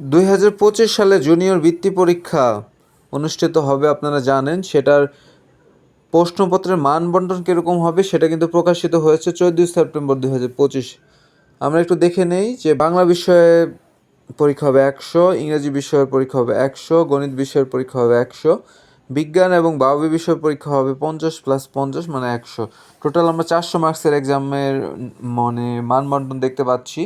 দুই হাজার পঁচিশ সালে জুনিয়র বৃত্তি পরীক্ষা অনুষ্ঠিত হবে, আপনারা জানেন। সেটার প্রশ্নপত্রের মান বন্টন কীরকম হবে সেটা কিন্তু প্রকাশিত হয়েছে চোদ্দোই সেপ্টেম্বর দুই হাজার পঁচিশ। আমরা একটু দেখে নেই যে বাংলা বিষয়ে পরীক্ষা হবে একশো, ইংরেজি বিষয়ের পরীক্ষা হবে একশো, গণিত বিষয়ের পরীক্ষা হবে একশো, বিজ্ঞান এবং বায়বী বিষয়ের পরীক্ষা হবে পঞ্চাশ প্লাস পঞ্চাশ মানে একশো। টোটাল আমরা চারশো মার্কসের এক্সামের মানে মানবন্টন দেখতে পাচ্ছি।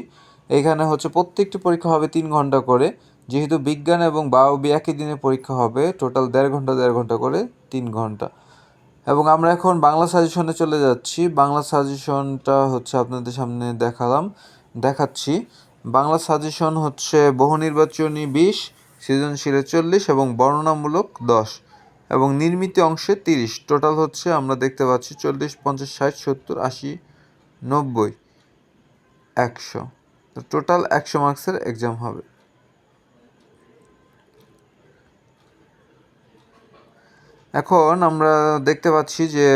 এখানে হচ্ছে প্রত্যেকটি পরীক্ষা হবে তিন ঘণ্টা করে। যেহেতু বিজ্ঞান এবং বায়বী একই দিনে পরীক্ষা হবে টোটাল দেড় ঘণ্টা দেড় ঘণ্টা করে তিন ঘণ্টা। এবং আমরা এখন বাংলা সাজেশনে চলে যাচ্ছি। বাংলা সাজেশনটা হচ্ছে আপনাদের সামনে দেখালাম, দেখাচ্ছি। বাংলা সাজেশন হচ্ছে বহু নির্বাচনী বিশ, সৃজনশীলে চল্লিশ এবং বর্ণনামূলক দশ এবং নির্মিত অংশে তিরিশ। টোটাল হচ্ছে আমরা দেখতে পাচ্ছি চল্লিশ, পঞ্চাশ, ষাট, সত্তর, আশি, নব্বই, একশো। টোটাল একশো মার্কসের এক্সাম হবে। এখন আমরা দেখতে পাচ্ছি যে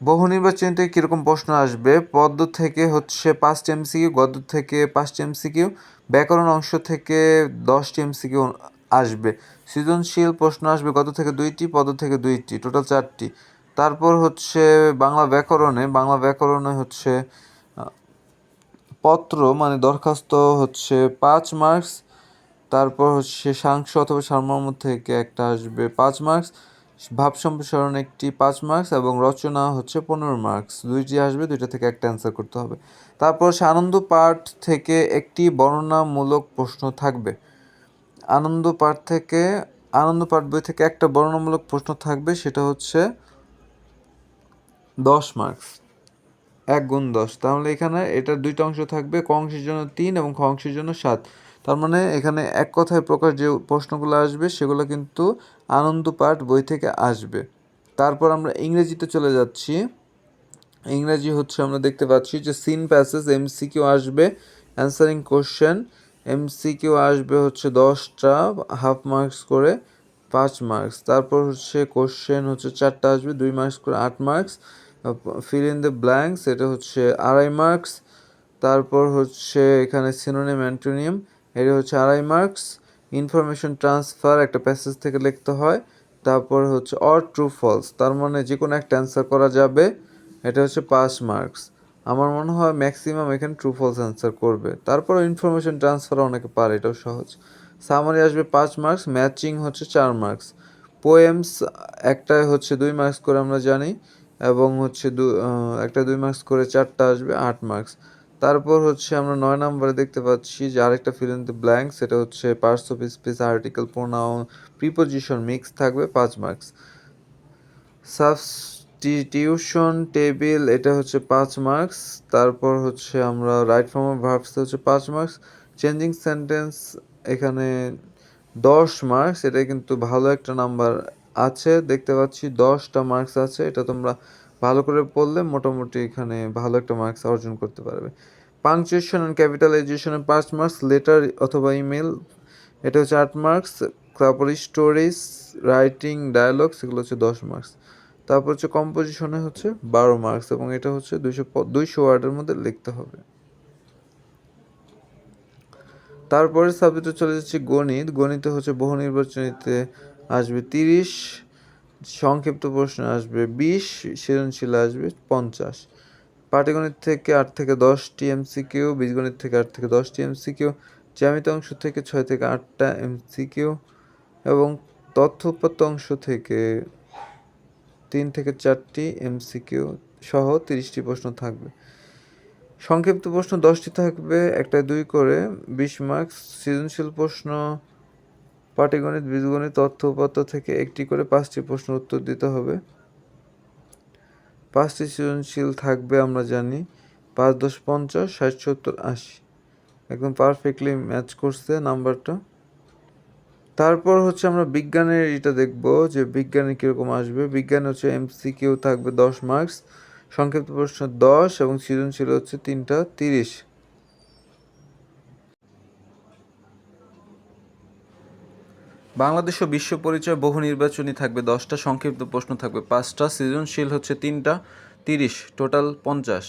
বহু নির্বাচনীতে কীরকম প্রশ্ন আসবে? পদ্ম থেকে হচ্ছে পাঁচটি এমসিকিউ গদ্য থেকে পাঁচটি এমসিকিউ ব্যাকরণ অংশ থেকে দশটি এমসিকিউ আসবে। সৃজনশীল প্রশ্ন আসবে গদ্য থেকে দুইটি, পদ্ম থেকে দুইটি টোটাল চারটি। তারপর হচ্ছে বাংলা ব্যাকরণে বাংলা ব্যাকরণে হচ্ছে পত্র মানে দরখাস্ত হচ্ছে পাঁচ মার্কস, তারপর হচ্ছে সাংস অথবা সারমর্ম থেকে একটা আসবে পাঁচ মার্কস, ভাব সম্প্রসারণ একটি পাঁচ মার্কস এবং রচনা হচ্ছে পনেরো মার্কস। দুইটি আসবে, দুইটা থেকে একটা অ্যান্সার করতে হবে। তারপর হচ্ছে আনন্দ পাঠ থেকে একটি বর্ণনামূলক প্রশ্ন থাকবে। আনন্দ পাঠ থেকে, আনন্দ পাঠ বই থেকে একটা বর্ণনামূলক প্রশ্ন থাকবে, সেটা হচ্ছে দশ মার্কস। এক গুণ দশ। তাহলে এখানে এটার দুইটা অংশ থাকবে, ক অংশের জন্য তিন এবং খ অংশের জন্য সাত। তার মানে এখানে এক কথায় প্রকাশ যে প্রশ্নগুলো আসবে, সেগুলো কিন্তু আনন্দ পাঠ বই থেকে আসবে। তারপর আমরা ইংরেজিতে চলে যাচ্ছি। ইংরেজি হচ্ছে আমরা দেখতে পাচ্ছি যে সিন প্যাসেজ এমসিকিউ আসবে, অ্যান্সারিং কোশ্চেন। এমসিকিউ আসবে হচ্ছে দশটা, হাফ মার্কস করে পাঁচ মার্কস। তারপর হচ্ছে কোশ্চেন হচ্ছে চারটা আসবে, দুই মার্কস করে আট marks. Fill in the blanks এটা হচ্ছে আড়াই মার্কস তারপর হচ্ছে এখানে সিনোনিম অ্যান্টোনিয়াম এটা হচ্ছে আড়াই মার্কস ইনফরমেশন ট্রান্সফার একটা প্যাসেজ থেকে লিখতে হয়, তারপর হচ্ছে অর ট্রু ফলস তার মানে যে কোনো একটা অ্যান্সার করা যাবে, এটা হচ্ছে পাঁচ মার্কস আমার মনে হয় ম্যাক্সিমাম এখানে ট্রু ফলস অ্যান্সার করবে তারপর ইনফরমেশন ট্রান্সফার অনেকে পারে, এটাও সহজ। সামারি আসবে পাঁচ মার্কস ম্যাচিং হচ্ছে চার মার্কস পোয়েমস একটাই হচ্ছে দুই মার্কস করে আমরা জানি এবং হচ্ছে দু একটা দুই মার্কস করে চারটা আসবে, আট মার্কস তারপর হচ্ছে আমরা নয় নম্বরে দেখতে পাচ্ছি যে আরেকটা ফিল ইন দ্য ব্ল্যাঙ্ক সেটা হচ্ছে parts of speech article pronoun preposition mix থাকবে পাঁচ মার্কস সাবস্টিটিউশন টেবিল এটা হচ্ছে পাঁচ মার্কস তারপর হচ্ছে আমরা রাইট ফর্ম অফ ভার্বস হচ্ছে পাঁচ মার্কস চেঞ্জিং সেন্টেন্স এখানে দশ মার্কস এটা কিন্তু ভালো একটা নাম্বার আছে, দেখতে পাচ্ছি দশটা মার্কস আছে। এটা তোমরা ভালো করে পড়লে মোটামুটি এখানে ভালো একটা মার্কস অর্জন করতে পারবে। পাংচুয়েশন অ্যান্ড ক্যাপিটালাইজেশনে পাঁচ মার্কস লেটার অথবা ইমেল এটা হচ্ছে আট মার্কস তারপর স্টোরিজ রাইটিং ডায়ালগ সেগুলো হচ্ছে দশ মার্কস তারপর হচ্ছে কম্পোজিশনে হচ্ছে বারো মার্কস এবং এটা হচ্ছে দুইশো দুইশো ওয়ার্ডের মধ্যে লিখতে হবে। তারপরে সাবজেক্টে চলে যাচ্ছে গণিত। গণিতে হচ্ছে বহু নির্বাচনীতে আসবে তিরিশ, সংক্ষিপ্ত প্রশ্ন আসবে বিশ, সৃজনশীল আসবে পঞ্চাশ। পাটিগণিত থেকে আট থেকে দশটি এমসিকিউ বীজগণিত থেকে আট থেকে দশটি এমসিকিউ জ্যামিত অংশ থেকে ছয় থেকে আটটা এমসিকিউ এবং তথ্য উপাত্ত অংশ থেকে তিন থেকে চারটি এমসিকিউ সহ তিরিশটি প্রশ্ন থাকবে। সংক্ষিপ্ত প্রশ্ন দশটি থাকবে একটা দুই করে, বিশ মার্কস সৃজনশীল প্রশ্ন পাটিগণিত, বীজগণিত, তথ্য উপাত্ত থেকে একটি করে পাঁচটি প্রশ্ন উত্তর দিতে হবে। পাঁচটি সৃজনশীল থাকবে, আমরা জানি। পাঁচ দশ পঞ্চাশ, ষাট সত্তর, আশি। একদম পারফেক্টলি ম্যাচ করছে নাম্বারটা। তারপর হচ্ছে আমরা বিজ্ঞানের এটা দেখব যে বিজ্ঞানে কীরকম আসবে। বিজ্ঞানে হচ্ছে এমসিকিউ থাকবে দশ মার্কস সংক্ষিপ্ত প্রশ্ন দশ এবং সৃজনশীল হচ্ছে তিনটা তিরিশ। বাংলাদেশ ও বিশ্ব পরিচয় বহু নির্বাচনী থাকবে, দশটা সংক্ষিপ্ত প্রশ্ন থাকবে, পাঁচটা, সৃজনশীল হচ্ছে তিনটা, তিরিশ, টোটাল পঞ্চাশ।